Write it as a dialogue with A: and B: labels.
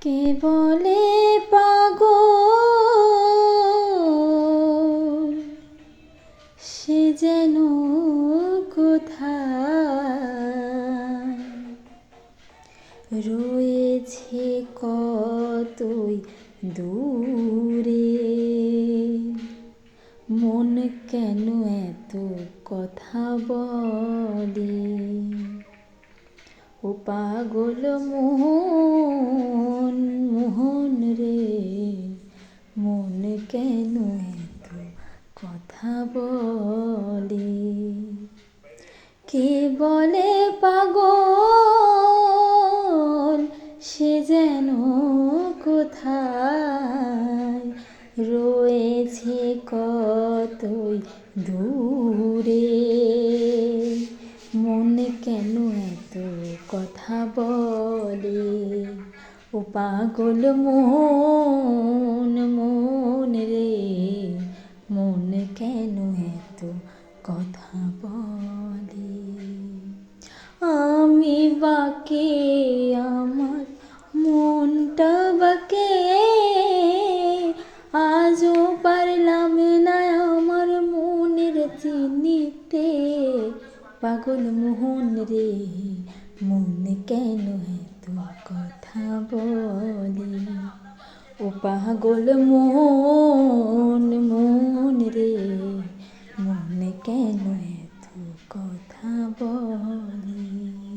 A: কে বলে পাগল? সে যেন রয়েছে কতই দূরে? মন কেন এত কথা বলে? ও পাগল মোহন কেন এত কথা বলি? কে বলে পাগল? সে যেন কোথায়? রয়েছে কতই দূরে? মন কেন এত কথা বলে? ও পাগল মন মন কেন এত কথা বলে? আমি বাকে, আমার মনটা বাকে। আজও পারলাম না আমার মনের চিনিতে। পাগল মোহন রে, মন কেন এত কথা বলে? ও পাগল মন মন কথা বলি।